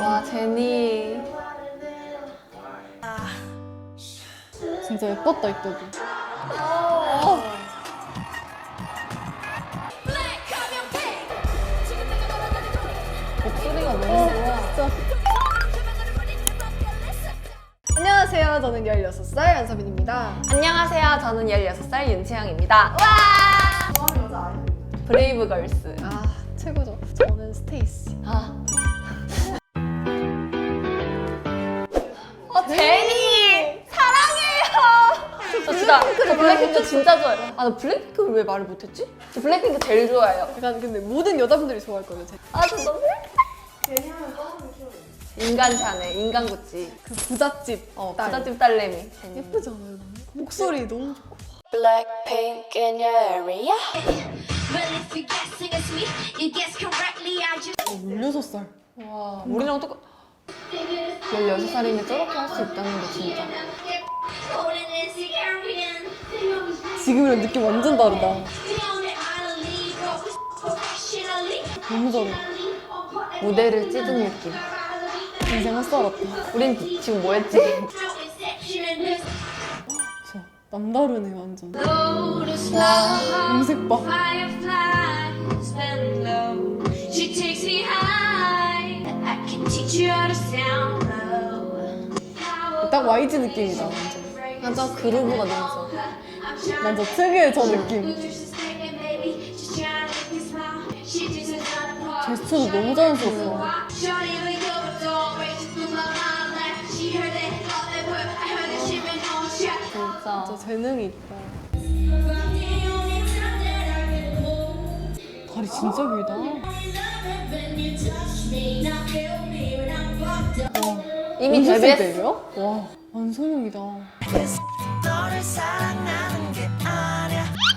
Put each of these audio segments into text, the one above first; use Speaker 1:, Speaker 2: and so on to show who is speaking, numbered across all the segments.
Speaker 1: 와 제니
Speaker 2: 진짜 예뻤다 이때도.
Speaker 1: 목소리가 너무
Speaker 2: 어,
Speaker 1: 좋아.
Speaker 2: 진짜. 안녕하세요. 저는 16살 연서민입니다.
Speaker 1: 안녕하세요. 저는 16살 윤채영입니다. 와! 브레이브걸스.
Speaker 2: 아, 최고죠. 저는 스테이시.
Speaker 1: 아. 어, 제니! 사랑해요! 저 진짜, 저 블랙핑크 진짜 좋아해요. 아, 나 블랙핑크를 왜 말을 못했지? 저 블랙핑크 제일 좋아해요.
Speaker 2: 약간 근데 모든 여자분들이 좋아할 거예요. 제.
Speaker 1: 아, 저 너무 인간 샤네, 인간 구찌.
Speaker 2: 그 부잣집.
Speaker 1: 어,
Speaker 2: 딸.
Speaker 1: 부잣집 딸내미. 제니.
Speaker 2: 않아요? 너무? 목소리 너무 좋고.
Speaker 3: Blackpink in your area.
Speaker 4: Well, if you guessing it's me, you guess correctly. I just
Speaker 2: 어, 16살.
Speaker 1: 와, 우리랑 똑같... 16살이면 저렇게 할 수 있다는 게 진짜.
Speaker 2: 지금이랑 느낌 완전 다르다. 너무 잘해.
Speaker 1: 무대를 찢은 느낌.
Speaker 2: 인생 헛살았다.
Speaker 1: 우린 지금 뭐 했지?
Speaker 2: 진짜 남다르네 완전.
Speaker 4: Lotus
Speaker 2: 음색 봐.
Speaker 4: She takes me high. I can teach you how to sound.
Speaker 2: 딱 YG 느낌이다 완전.
Speaker 1: 맞아, 그루브가 너무 좋아.
Speaker 2: 완전 특유의 저 느낌. 제스처도 너무 자연스럽다.
Speaker 1: 진짜.
Speaker 2: 진짜 재능이 있다. 다리 진짜 길다.
Speaker 1: 이미 데뷔했어.
Speaker 2: 때예요? 와, 완소년이다.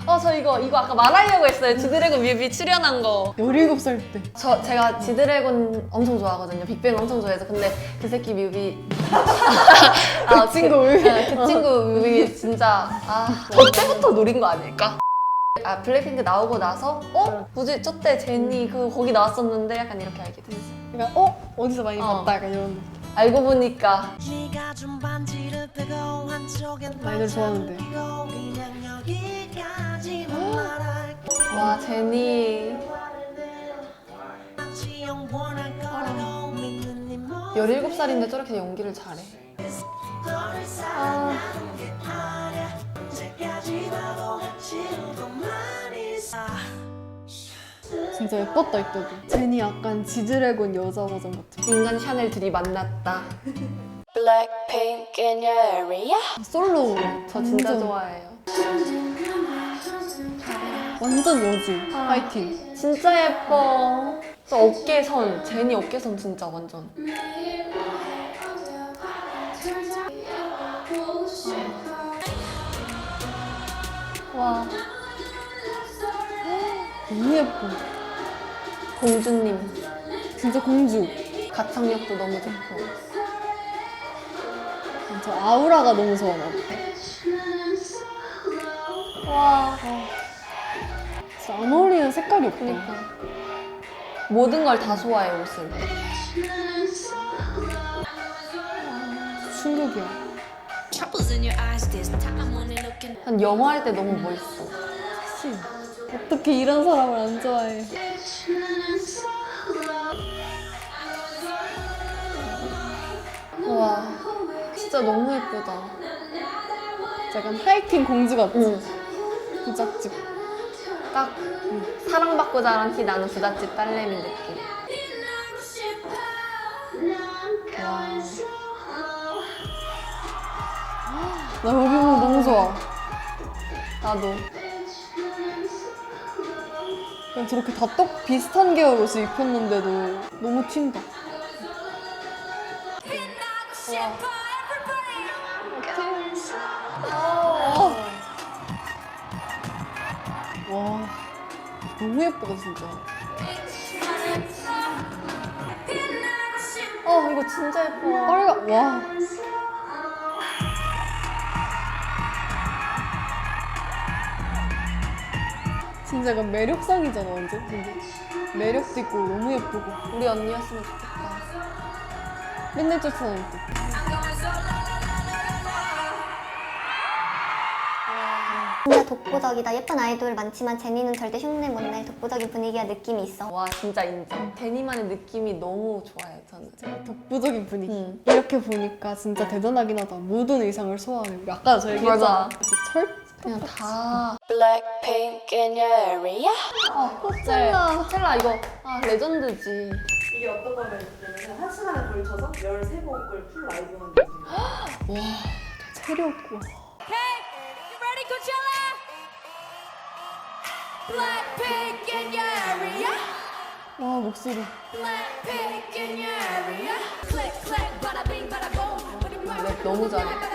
Speaker 1: 어, 저 이거, 이거 아까 말하려고 했어요. 지드래곤 뮤비 출연한 거.
Speaker 2: 17살 때.
Speaker 1: 저, 제가 지드래곤 엄청 좋아하거든요. 빅뱅 엄청 좋아해서. 근데 그 새끼 뮤비. 아,
Speaker 2: 그 친구 뮤비.
Speaker 1: 네, 그 친구 뮤비 진짜. 아, 저 때부터 노린 거 아닐까? 아, 블랙핑크 나오고 나서, 어? 뭐지? 저때 제니 그 거기 나왔었는데 약간 이렇게 알게 됐어.
Speaker 2: 그러니까 어? 어디서 많이
Speaker 1: 어.
Speaker 2: 봤다 약간 이런 느낌.
Speaker 1: 알고 보니까.
Speaker 5: 빼고 한쪽엔
Speaker 2: 많이들 좋아하는데.
Speaker 1: 와 제니.
Speaker 5: 마치 영원할 거라고 믿는 네 모습
Speaker 1: 17살인데 저렇게 연기를 잘해
Speaker 2: 진짜 예뻤다 이때도. 제니 약간 지드래곤 여자 버전 같아.
Speaker 1: 인간 샤넬 둘이 만났다
Speaker 3: Blackpink in your area.
Speaker 2: 솔로.
Speaker 1: 저 진짜
Speaker 2: 완전,
Speaker 1: 좋아해요
Speaker 2: 완전 여지. 파이팅.
Speaker 1: 진짜 예뻐 저 어깨선 제니 어깨선 진짜 완전 와
Speaker 2: 너무 예뻐.
Speaker 1: 공주님
Speaker 2: 진짜 공주.
Speaker 1: 가창력도 너무 좋고
Speaker 2: 저 아우라가 너무 좋아 나.
Speaker 1: 와
Speaker 2: 진짜 안 어울리는 색깔이 없다.
Speaker 1: 그니까 모든 걸 다 소화해 옷을
Speaker 2: 충격이야.
Speaker 4: Only looking
Speaker 1: 난 영화 할 때 너무 멋있어
Speaker 2: 씨. 어떻게 이런 사람을 안 좋아해?
Speaker 1: 와 진짜 너무 예쁘다
Speaker 2: 약간 하이틴 공주 같지?
Speaker 1: 응.
Speaker 2: 부잣집.
Speaker 1: 딱 사랑받고 자란 티 나는 부잣집 딸내미 느낌. 와.
Speaker 2: 나 여기 보면 너무 좋아.
Speaker 1: 나도.
Speaker 2: 그냥 저렇게 다 똑 비슷한 계열 옷을 입혔는데도 너무 튄다. 와, 너무 예쁘다 진짜.
Speaker 1: 어, 이거 진짜 예뻐.
Speaker 2: 빨간 와. 진짜 약간 매력상이잖아 완전. 근데 매력도 있고 너무 예쁘고.
Speaker 1: 우리 언니였으면 좋겠다.
Speaker 2: 맨날 쫓아다닐 때.
Speaker 6: 진짜 독보적이다. 예쁜 아이돌 많지만 제니는 절대 흉내 못 낼 독보적인 분위기와 느낌이 있어.
Speaker 1: 와 진짜 인정. 데니만의 느낌이 너무 좋아요 저는.
Speaker 2: 독보적인 분위기.
Speaker 1: 음.
Speaker 2: 이렇게 보니까 진짜 대단하긴 하다. 모든 의상을 소화하는. 아까 저 얘기했잖아.
Speaker 1: 맞아.
Speaker 2: 그 철?
Speaker 1: 그냥 다.
Speaker 3: Blackpink in your area?
Speaker 1: 아 코첼라. 코첼라 이거 아 레전드지.
Speaker 7: 이게 어떤 거냐면 한 시간에 걸쳐서 13곡을 풀 라이브 하는 거예요.
Speaker 2: 체력고.
Speaker 4: You ready, Coachella? Blackpink in your area.
Speaker 2: 와 목소리.
Speaker 4: Blackpink in your area. Click, click, bada bing, bada boom.
Speaker 1: 너무 잘해.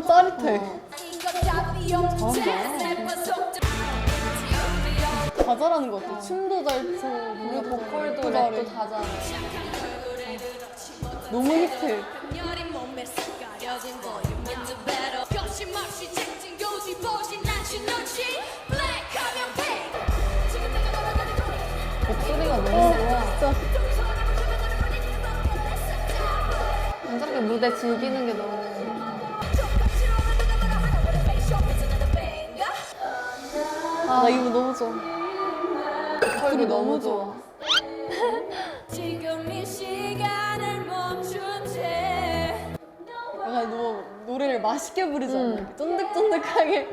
Speaker 2: 너무 짜릿해.
Speaker 4: 이거 다
Speaker 2: 잘하는 것 같아. 춤도 잘 춰, 노래
Speaker 1: 보컬도. 랩도 다 잘해.
Speaker 2: 너무 힙해.
Speaker 1: 목소리가 너무
Speaker 2: 어,
Speaker 1: 좋아.
Speaker 2: 진짜.
Speaker 1: 저렇게 무대 즐기는 게 너무.
Speaker 2: 나 이거 너무 좋아.
Speaker 1: 목소리 너무 좋아.
Speaker 4: 지금 이 시간을 멈춘 채
Speaker 2: 약간 너 노래를 맛있게 부르잖아.
Speaker 1: 음.
Speaker 2: 이렇게 쫀득쫀득하게.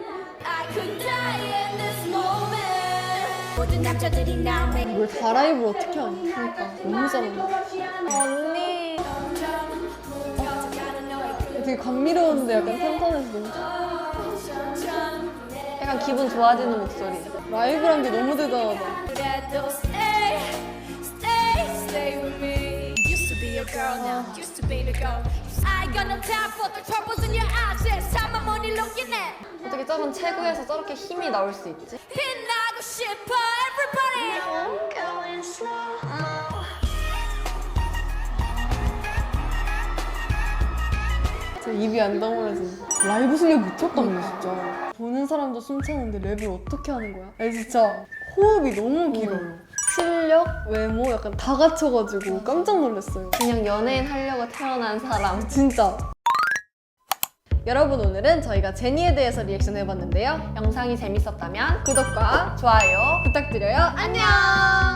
Speaker 4: I could die in this moment 모든 남자들이 나를
Speaker 2: 다 라이브를 어떻게 하니? 그러니까 너무 잘한다.
Speaker 1: 언니.
Speaker 2: 되게 감미로운데 약간 탄탄해서 너무 좋아.
Speaker 1: 약간 기분 좋아지는 목소리.
Speaker 2: 라이브란 게 너무 대단하다.
Speaker 1: 어떻게 저런 체구에서 저렇게 힘이 나올 수 있지?
Speaker 4: 빛나고 싶어, everybody.
Speaker 3: Going slow.
Speaker 2: 진짜 입이 안 다물어진다. 라이브 실력 미쳤다며 진짜. 보는 사람도 숨차는데 랩을 어떻게 하는 거야? 아니 진짜 호흡이 너무 길어요. 실력, 외모 약간 다 갖춰가지고 깜짝 놀랐어요.
Speaker 1: 그냥 연예인 하려고 태어난 사람.
Speaker 2: 진짜. 여러분 오늘은 저희가 제니에 대해서 리액션 해봤는데요.
Speaker 1: 영상이 재밌었다면
Speaker 2: 구독과
Speaker 1: 좋아요.
Speaker 2: 부탁드려요. 안녕.